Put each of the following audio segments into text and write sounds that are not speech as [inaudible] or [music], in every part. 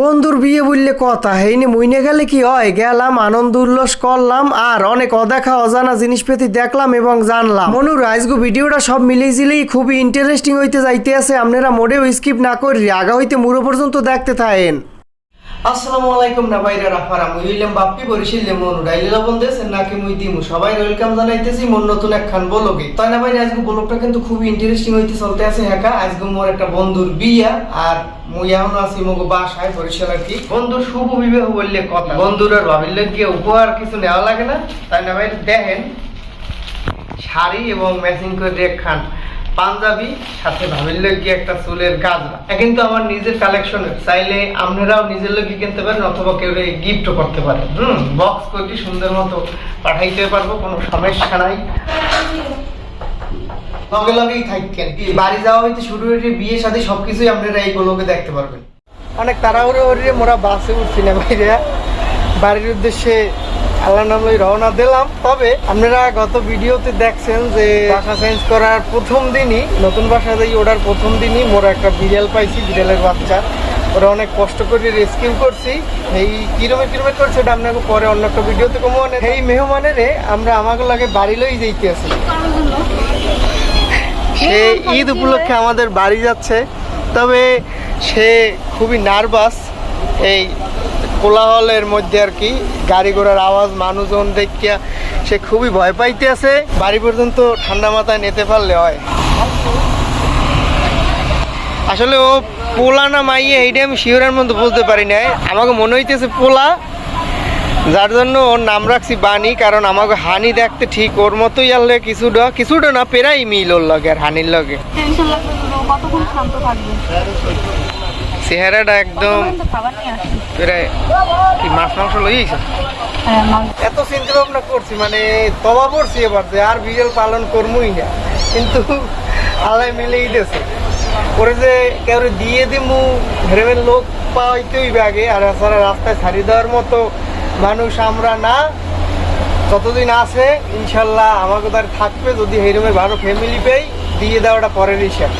বন্ধুর বিয়ে বললে কথা, হেইনি মইনে গেলে কি হয়? গেলাম, আনন্দ উল্লাস করলাম, আর অনেক অদেখা অজানা জিনিসপাতি দেখলাম এবং জানলাম। মনুর আজগু ভিডিওটা সব মিলিয়ে জিলেই খুবই ইন্টারেস্টিং হইতে যাইতে আছে আপনারা মোডেও স্কিপ না করি আগা হইতে মুড়ো পর্যন্ত দেখতে থাকেন। আসসালামু আলাইকুম না বাইরে বাপ্পি, বরিশিল নাকি সবাই ওয়েলকাম জানাইতেছি মন আজকে মোর একটা বন্ধুর বিয়া, আর মুই এখন আছি মগো বাসায়, বরিশাল আর কি। বন্ধুর শুভ বিবাহ বললে কথা। বন্ধুর আর ভাবিল গিয়ে উপহার কিছু নেওয়া লাগে না। তাই না ভাই দেখেন, শাড়ি এবং ম্যাচিং করে একখান পাঞ্জাবি, সাথে ভাবির কি একটা চুলের গাজরা কিন্তু আমার নিজের কালেকশনের। চাইলে আপনারাও নিজের লোকই কিনতে পারেন অথবা কেউ গিফটও করতে পারেন। হুম বক্স করে, সুন্দর মতো পাঠাইতে পারব, কোনো সমস্যা নাই। লগে লগেই থাকেন বাড়ি যাওয়া হইতে শুরু হইতে বিয়ে, সাথে সবকিছুই আপনারা এই গোলকে দেখতে পারবেন। অনেক তাড়াহুড়ো হরিয়ে মোরা বাসে উঠছি না বাইরে। বাড়ির উদ্দেশ্যে আল্লাহ নাম রওনা দিলাম। তবে আপনারা গত ভিডিওতে দেখছেন যে বাসা চেঞ্জ করার প্রথম দিনই নতুন বাসা যাই ওঠার প্রথম দিনই মোরা একটা বিড়াল পাইছি বিড়ালের বাচ্চা। ওরা অনেক কষ্ট করে রেস্কিউ করছি। এই কিরমে কিরমে করছে ওটা আপনাকে পরে অন্য একটা ভিডিওতে কমো। এই মেহমানের আমরা আমাকে লাগে বাড়ি লই যাইতে আছি। সে ঈদ উপলক্ষে আমাদের বাড়ি যাচ্ছে। তবে সে খুবই নার্ভাস। এই কোলাহলের মধ্যে আর কি গাড়ি ঘোড়ার আওয়াজ মানুষজন দেখিয়া সে খুবই ভয় পাইতে আছে বাড়ি পর্যন্ত ঠান্ডা মাথায় নিতে পারলে হয়। আসলে ও পোলা না মাইয়ে এইটা আমি শিওরের মধ্যে বুঝতে পারি না আমাকে মনে হইতেছে পোলা যার জন্য ওর নাম রাখছি বাণী কারণ আমাকে হানি দেখতে ঠিক ওর মতোই আনলে কিছুটা কিছুটা না পেরাই মিল ওর লগে আর হানির লগে। চেহারাটা একদম কি মাছ মাংস লইয়েছে হ্যাঁ এত চিন্তা ভাবনা করছি মানে তবা পড়ছি এবার যে আর বিড়াল পালন করবই না। কিন্তু আল্লাহ মিলেই দিয়েছে। পরে যে কেউ দিয়ে দিমু ভেবের লোক পাইতেই আগে আর এছাড়া রাস্তায় ছাড়িয়ে দেওয়ার মতো মানুষ আমরা না। যতদিন আছে ইনশাল্লাহ আমাকে তার থাকবে যদি হেরমের ভালো ফ্যামিলি পেই দিয়ে দেওয়াটা পরের হিসাব।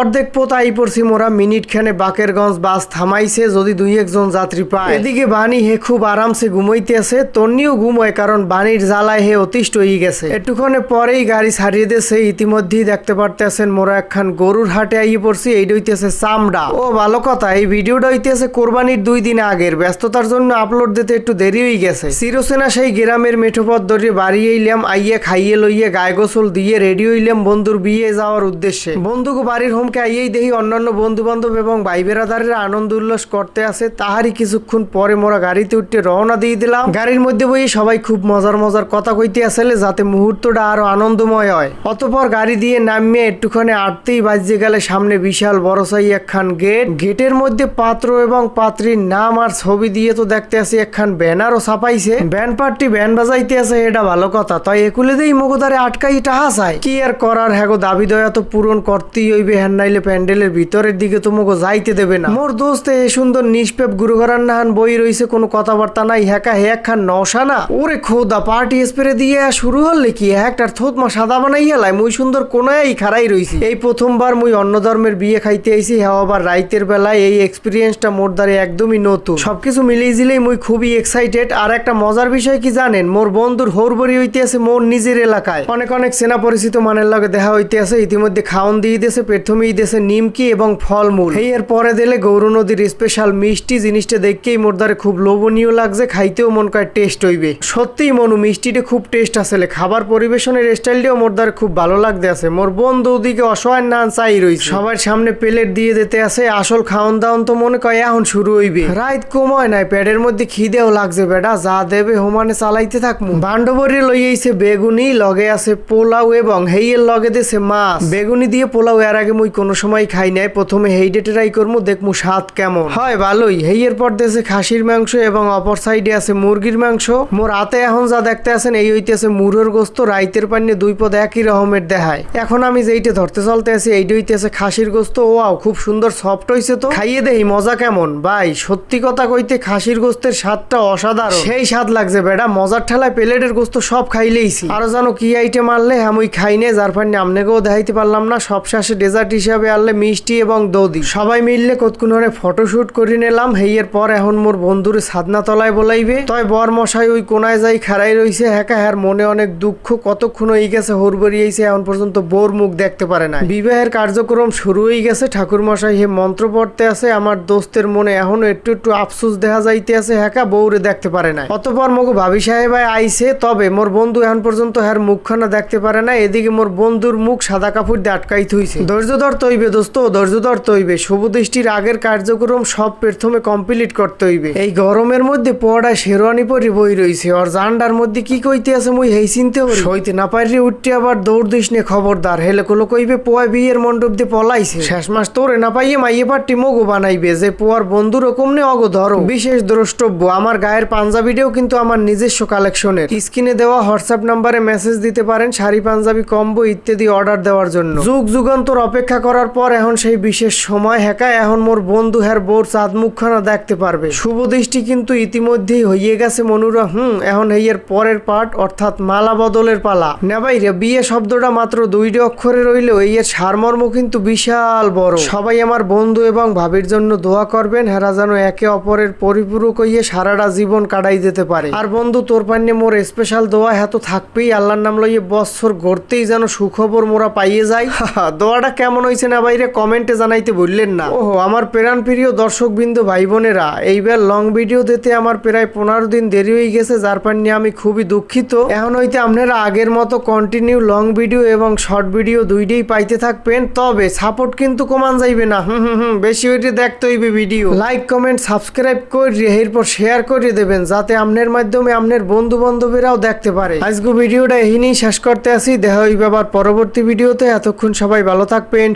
অর্ধেক পোতাই পড়ছি মোরা, মিনিট খানে বাকেরগঞ্জ বাস থামাইছে যদি দুই একজন যাত্রী পায়। এদিকে বাণী হে খুব আরামসে ঘুমাইতে আছে, তন্নিও ঘুমোয় কারণ বাণীর জ্বালায় হে অতিষ্ঠ হয়ে গেছে। একটুখানে পরেই গাড়ি ছাড়িয়ে দিয়েছে, ইতিমধ্যেই দেখতে পারতেছেন মোরা একখান গরুর হাটে আইয়ে পড়ছি এইটা হইতেছে চামড়া। ও, ভালো কথা, এই ভিডিওটা হইতেছে কোরবানির দুই দিন আগের, ব্যস্ততার জন্য আপলোড দিতে একটু দেরি হয়ে গেছে। চিরসেনা সেই গ্রামের মেঠোপথ ধরে বাড়ি এলাম আইয়ে খাইয়ে লইয়ে গায়ে গোসল দিয়ে রেডি হইলাম বন্ধুর বিয়ে যাওয়ার উদ্দেশ্যে। বন্ধুকে বাড়ির হোমকে আইয়েই দেখি অন্যান্য বন্ধু বান্ধব এবং ভাই বেড়াদারের আনন্দ উল্লাস করতে আসে, তাহারই কিছুক্ষণ পরে মোরা গাড়িতে উঠতে রওনা দিয়ে দিলাম। গাড়ির মধ্যে বই সবাই খুব মজার মজার কথা কইতে আসলে, যাতে মুহূর্তটা আরও আনন্দময় হয়। অতপর গাড়ি দিয়ে নামিয়ে একটুখানি আটতেই বাজে গেলে সামনে বিশাল বড় সাই একখান গেট। গেটের মধ্যে পাত্র এবং পাত্রীর নাম আর ছবি দিয়ে তো দেখতে আসি একখান ব্যানারও ছাপাইছে। ব্যান্ড পার্টি ব্যান্ড বাজাইতে আছে এটা ভালো কথা। তাই একুলে দেই মগোদারে আটকাই টাহা চাই কি আর করার, হ্যাগো দাবি দয়া তো পূরণ করতেই হইবে হ্যান নাইলে প্যান্ডেলের ভিতরের দিকে তোমাকে যাইতে দেবে না। মোর দোস্ত এ সুন্দর নিষ্পেপ গুরু ঘরান নাহান বই রইছে, কোনো কথাবার্তা নাই, হ্যাকা হে একখান নশা না। ওরে খোদা, পার্টি স্প্রে দিয়ে শুরু হলে কি? একটার থোত মা সাদা বানাই হেলাই মুই সুন্দর কোনায় খারাই রইছি। এই প্রথমবার মুই অন্য ধর্মের বিয়ে খাইতে আইছি হ্যাঁ আবার রাইতের বেলায় এই এক্সপিরিয়েন্সটা মোর দ্বারে একদমই নতুন। সবকিছু মিলিয়ে জিলেই মুই খুবই এক্সাইটেড আর একটা মজার বিষয় কি জানেন? মোর বন্ধুর হরবরি হইতে আছে মোর নিজের এলাকায়। অনেক অনেক সেনা পরিচিত মানের লগে দেখা হইতে আছে ইতিমধ্যে খাওন দিয়ে দিয়েছে প্রথমেই দিয়েছে নিমকি এবং ফলমূল? এই এর পরে দিলে গৌর নদীর স্পেশাল মিষ্টি জিনিসটা দেখকেই মোর দ্বারে খুব লোভনীয় লাগছে, খাইতেও মন করে টেস্ট হইবে। সত্যিই মনু, মিষ্টিটা খুব টেস্ট আসলে খাবার পরিবেশনের স্টাইলটাও মোর দ্বারে খুব ভালো লাগতে আছে। মোর বন্ধু ওদিকে অসহায় নান চাই রইছে। সবার সামনে প্লেট দিয়ে দিতে আছে, আসল খাওন দাওন তো মনে কয় এখন শুরু হইবে। রাত কময় নাই, পেটের মধ্যে খিদেও লাগছে বেটা, যা দেবে হোমানে চালাইতে থাকমু বান্ডবরি লইয়েছে বেগুনি, লগে আছে পোলাও এবং হেইয়ের লগে দিছে মাছ। বেগুনি দিয়ে পোলাও এর আগে মুই কোনো সময় খাই নাই, প্রথমে হেইডে ট্রাই করব দেখমু স্বাদ কেমন। হয় ভালোই। হেইয়ের পর দেশে খাসির মাংস এবং অপর সাইডে আছে মুরগির মাংস। মোর হাতে এখন যা দেখতে আছেন, এই হইতেছে মুরোর গোস্ত, রাইতের পান্নে দুই পদ একই রকমের দেখায়। এখন আমি যেইটা ধরতে চলতে আছি, এইটা হইতেছে খাসির গোস্ত। ওয়াও, খুব সুন্দর সফট হইছে তো। খাইয়ে দেই মজা কেমন। ভাই, সত্যি কথা কইতে খাসির গোস্তের স্বাদটা অসাধারণ। সেই স্বাদ লাগছে বেটা মজার ঠেলায় প্লেটের গোস্ত সব খাইলেইছি। আরও জানো কি আইটেম আনলে, আমি খাই নে যার পান্নে আমনেকেও দেখাইতে পারলাম না। সব শেষে ডেজার্ট হিসাবে আনলে মিষ্টি এবং দৌদি সবাই মিললে কতক্ষণে ফটোশুট করে নিলাম, হেইয়ের পর এখন মোর বন্ধুরে সাদনা তলায় বলাইবে। তয় বর মশাই ওই কোনায় যাই খারাই রইছে হ্যাঁ হ্যার মনে অনেক দুঃখ, কতক্ষণ হয়ে গেছে হরবরি আইছে এখন পর্যন্ত বোর মুখ দেখতে পারে না বিবাহের কার্যক্রম শুরু হয়ে গেছে ঠাকুর মশাই হে মন্ত্র পড়তে আছে, আমার দোস্তের মনে এখনও একটু একটু আফসুস দেখা যাইতে আছে হ্যাঁ বউরে দেখতে পারে না অতপর মগো ভাবি সাহেবাই আইছে, তবে মোর বন্ধু এখন পর্যন্ত হ্যার মুখখানা দেখতে পারে না এদিকে মোর বন্ধুর মুখ সাদা কাপড় দিয়ে আটকাই থইছে ধৈর্য ধর তৈবে দোস্ত, ধৈর্য ধর তৈবে শুভ দৃষ্টির আগের কার্যক্রম সব প্রথমে কমপ্লিট করতে হইবে। এই গরমের মধ্যে পোয়াটা শেরওয়ানি পরি বই রইছে। আর জান্ডার মধ্যে কি কইতে আছে মুই হেই চিনতে হই সইতে না পারি উঠতে আবার দৌড় দিস নে খবরদার। হেলে কোলো কইবে, পোয়া বিয়ের মণ্ডপ দিয়ে পলাইছে। শেষ মাস তোরে না পাইয়ে মাইয়ে পাট্টি মগো বানাইবে, যে পোয়ার বন্ধু রকম নে অগো ধরো। বিশেষ দ্রষ্টব্য, আমার গায়ের পাঞ্জাবিটাও কিন্তু আমার নিজস্ব কালেকশনের স্ক্রিনে দেওয়া হোয়াটসঅ্যাপ নাম্বারে মেসেজ দিতে পারেন শাড়ি, পাঞ্জাবি, কম্বো ইত্যাদি অর্ডার দেওয়ার জন্য। যুগ যুগান্তর অপেক্ষা করার পর এখন সেই বিশেষ সময় হ্যাকা এখন মোর বন্ধু হ্যার বোর চাঁদ মুখখানা দেখতে পারবে। শুভ দৃষ্টি কিন্তু ইতিমধ্যেই হইয়ে গেছে মনুরা, হুম, এখন হেইয়ের পরের পার্ট অর্থাৎ মালা বদলের পালা। নেবাই রে, বিয়ে শব্দটা মাত্র দুইটি অক্ষরে রইলেও এই এর সারমর্ম কিন্তু বিশাল বড়। সবাই আমার বন্ধু এবং ভাবির জন্য দোয়া করবেন, হেরা যেন একে অপরের পরিপূরক হইয়ে সারাটা জীবন কাটাই যেতে পারে। আর বন্ধু, তোর পান্নে মোর স্পেশাল দোয়া হ্যাঁ তো থাকবেই, আল্লাহর নাম লইয়ে বছর গড়তেই যেন সুখবর মোরা পাইয়ে যায় [laughs] দোয়াটা কেমন হয়েছে না বাইরে কমেন্টে জানাইতে বললেন না। ওহো, আমার প্রাণ প্রিয় দর্শক বিন্দু ভাই বোনেরা এইবার লং ভিডিও দিতে আমার প্রায় পনেরো দিন দেরি হয়ে গেছে, যার পান্নে আমি খুবই দুঃখিত। এখন হইতে আপনারা আগের মতো কন্টিনিউ লং ভিডিও এবং শর্ট ভিডিও দুইটাই পাইতে থাকবেন, তবে সাপোর্ট কিন্তু কমান যাইবে না। হুম হুম হুম, বেশি হইতে দেখতে হইবে ভিডিও। লাইক কমেন্ট সাবস্ক্রাইব করে, এরপর শেয়ার করে দেবেন, যাতে আপনার মাধ্যমে আপনার বন্ধু বান্ধবীরাও দেখতে পারে। আজকে ভিডিওটা এহিনেই শেষ করতে আসি, দেখা হইবে আবার পরবর্তী ভিডিওতে। এতক্ষণ সবাই ভালো থাকবেন